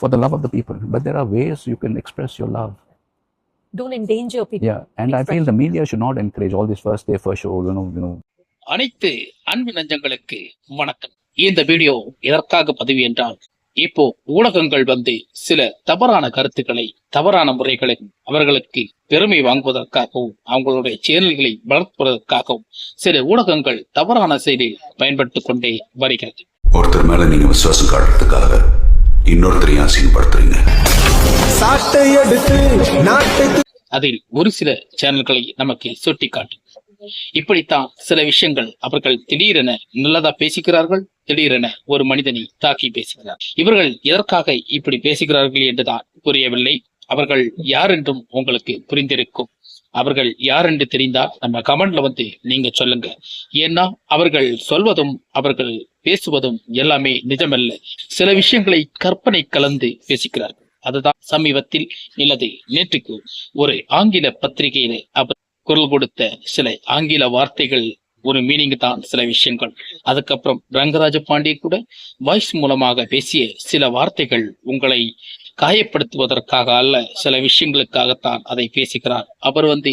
for the love of the people. But there are ways you can express your love. Don't endanger people. Yeah, and I feel the media should not encourage all this first day first show. You know, you know, அனைத்து அன்பு நெஞ்சங்களுக்கு வணக்கம் இந்த video எதற்காக பதிவு என்றால் இப்போ ஊடகங்கள் வந்து சில தவறான கருத்துக்களை தவறான முறைகளை அவர்களுக்கு பெருமை வாங்குவதற்காகவும் அவங்களுடைய சேனல்களை வளர்ப்பதற்காகவும் சில ஊடகங்கள் தவறான செய்தி பயன்படுத்திக் கொண்டே வருகிறது ஒருத்தர் மேல நீங்க விசுவாசம் காட்டுறதுக்காக இன்னொருத்தரையும் அசிங்கப்படுத்துறீங்க அதில் ஒரு சில சேனல்களை நமக்கு சுட்டிக்காட்டும் இப்படித்தான் சில விஷயங்கள் அவர்கள் திடீரென நல்லதா பேசுகிறார்கள் திடீரென ஒரு மனிதனை தாக்கி பேசுகிறார். இவர்கள் எதற்காக இப்படி பேசுகிறார்கள் என்றுதான் புரியவில்லை. அவர்கள் யார் என்றும் உங்களுக்கு புரிந்திருக்கும். அவர்கள் யார் என்று தெரிந்தால் நம்ம கமெண்ட்ல வந்து நீங்க சொல்லுங்க. ஏன்னா அவர்கள் சொல்வதும் அவர்கள் பேசுவதும் எல்லாமே நிஜமல்ல. சில விஷயங்களை கற்பனை கலந்து பேசுகிறார்கள் அதுதான் சமீபத்தில் இல்லது நேற்றுக்கு ஒரு ஆங்கில பத்திரிகையில அவர் குரல் கொடுத்த சில ஆங்கில வார்த்தைகள் ஒரு மீனிங் தான் சில விஷயங்கள். அதுக்கப்புறம் ரங்கராஜ பாண்டிய கூட வாய்ஸ் மூலமாக பேசிய சில வார்த்தைகள் உங்களை காயப்படுத்துவதற்காக அல்ல சில விஷயங்களுக்காகத்தான் அதை பேசுகிறார். அவர் வந்து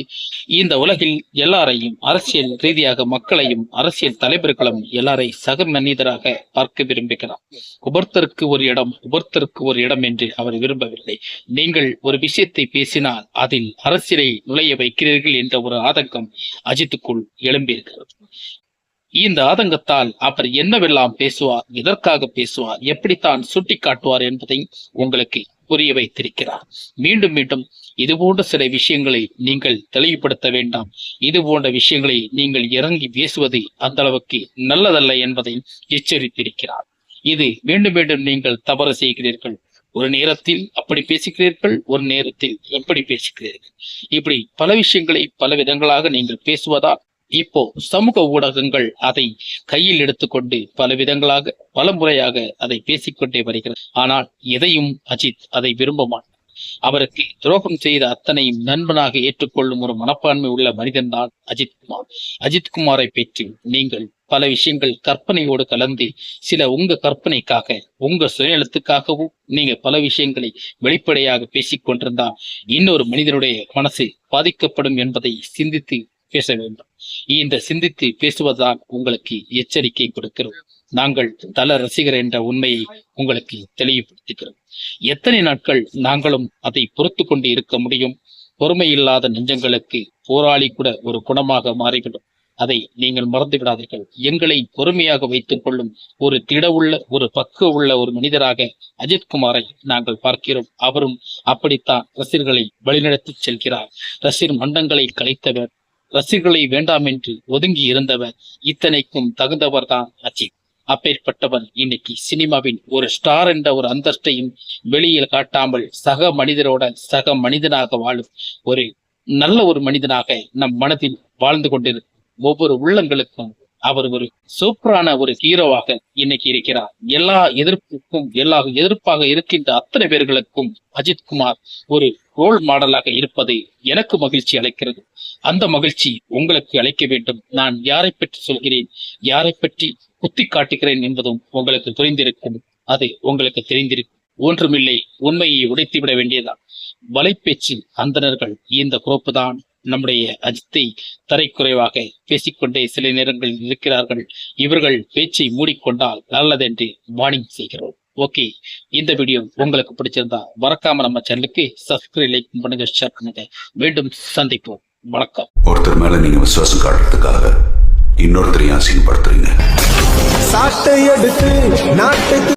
இந்த உலகில் எல்லாரையும் அரசியல் ரீதியாக மக்களையும் அரசியல் தலைவர்களும் எல்லாரை சக மனிதராக பார்க்க விரும்புகிறார். ஒவ்வொருத்தருக்கு ஒரு இடம் ஒவ்வொருத்தருக்கு ஒரு இடம் என்று அவர் விரும்பவில்லை. நீங்கள் ஒரு விஷயத்தை பேசினால் அதில் அரசியலை நுழைய வைக்கிறீர்கள் என்ற ஒரு ஆதங்கம் அஜித்துக்குள் எழும்பியிருக்கிறது. இந்த ஆதங்கத்தால் அவர் என்னவெல்லாம் பேசுவார் எதற்காக பேசுவார் எப்படித்தான் சுட்டி காட்டுவார் என்பதை உங்களுக்கு புரிய வைத்திருக்கிறார். மீண்டும் மீண்டும் இது போன்ற சில விஷயங்களை நீங்கள் தெளிவுபடுத்த வேண்டாம். இது போன்ற விஷயங்களை நீங்கள் இறங்கி பேசுவது அந்த அளவுக்கு நல்லதல்ல என்பதை எச்சரித்திருக்கிறார். இது மீண்டும் மீண்டும் நீங்கள் தவறு செய்கிறீர்கள். ஒரு நேரத்தில் அப்படி பேசுகிறீர்கள் ஒரு நேரத்தில் எப்படி பேசுகிறீர்கள். இப்படி பல விஷயங்களை பல விதங்களாக நீங்கள் பேசுவதால் இப்போ சமூக ஊடகங்கள் அதை கையில் எடுத்துக்கொண்டு பல விதங்களாக பல முறையாக அதை பேசிக்கொண்டே வருகிறது. ஆனால் எதையும் அஜித் அதை விரும்ப மாட்டார். அவருக்கு துரோகம் செய்த அத்தனையும் நண்பனாக ஏற்றுக்கொள்ளும் ஒரு மனப்பான்மை உள்ள மனிதன் தான் அஜித்குமார் அஜித்குமாரை பற்றி நீங்கள் பல விஷயங்கள் கற்பனையோடு கலந்து சில உங்க கற்பனைக்காக உங்க சுயநலத்துக்காகவும் நீங்க பல விஷயங்களை வெளிப்படையாக பேசிக் கொண்டிருந்தால் இன்னொரு மனிதனுடைய மனசு பாதிக்கப்படும் என்பதை சிந்தித்து பேச வேண்டும். இந்த சிந்தித்து பேசுவதுதான் உங்களுக்கு எச்சரிக்கை கொடுக்கிறோம் நாங்கள் தல ரசிகர் என்ற உண்மையை உங்களுக்கு தெளிவுபடுத்துகிறோம். எத்தனை நாட்கள் நாங்களும் அதை பொறுத்து கொண்டு இருக்க முடியும்? பொறுமை இல்லாத நெஞ்சங்களுக்கு போராளி கூட ஒரு குணமாக மாறிவிடும். அதை நீங்கள் மறந்து விடாதீர்கள். எங்களை பொறுமையாக வைத்துக் கொள்ளும் ஒரு திடவுள்ள ஒரு பக்குவ உள்ள ஒரு மனிதராக அஜித்குமாரை நாங்கள் பார்க்கிறோம். அவரும் அப்படித்தான் ரசிகர்களை வழிநடத்தி செல்கிறார். ரசிகர் மண்டங்களை கலைத்தவர் ரசிகர்களை வேண்டாம் என்று ஒதுங்கி இருந்தவர் இத்தனைக்கும் தகுந்தவர் தான் அஜித். அப்பேற்பட்டவன் இன்னைக்கு சினிமாவின் ஒரு ஸ்டார் என்ற ஒரு அந்தஸ்தையும் வெளியில் காட்டாமல் சக மனிதரோட சக மனிதனாக வாழும் ஒரு நல்ல ஒரு மனிதனாக நம் மனதில் வாழ்ந்து கொண்டிருக்கும் ஒவ்வொரு உள்ளங்களுக்கும் அவர் ஒரு சூப்பரான ஒரு ஹீரோவாக இன்னைக்கு இருக்கிறார். எல்லா எதிர்ப்புக்கும் எல்லா எதிர்ப்பாக இருக்கின்ற அத்தனை பேர்களுக்கும் அஜித் குமார் ஒரு ரோல் மாடலாக இருப்பது எனக்கு மகிழ்ச்சி அளிக்கிறது. அந்த மகிழ்ச்சி உங்களுக்கு அளிக்க வேண்டும். நான் யாரை பற்றி சொல்கிறேன்? யாரை பற்றி குத்தி காட்டுகிறேன் என்பதும் உங்களுக்கு புரிந்திருக்கும் அது உங்களுக்கு தெரிந்திருக்கும். ஒன்றுமில்லை. உண்மையை உடைத்து விட வேண்டியதான் வலைப்பேச்சு அந்தணர்கள் இந்த குரோப்பு தான் நம்முடைய அஜித்தை தரைக்குறைவாக பேசிக்கொண்டே சில நேரங்களில் இருக்கிறார்கள். இவர்கள் பேச்சை மூடிக்கொண்டால் நல்லதென்று வார்னிங் செய்கிறோம். ஓகே இந்த வீடியோ உங்களுக்கு பிடிச்சிருந்தா மறக்காம நம்ம சேனலுக்கு சப்ஸ்கிரைப் லைக் பண்ணுங்க ஷேர் பண்ணுங்க. மீண்டும் சந்திப்போம். வணக்கம். ஒருத்தர் மேல நீங்க விசுவாசம் காட்டுறதுக்காக இன்னொருத்தரையும் அசிங்கப்படுத்துறீங்க. சாட்டை எடுத்து நாட்டுக்கு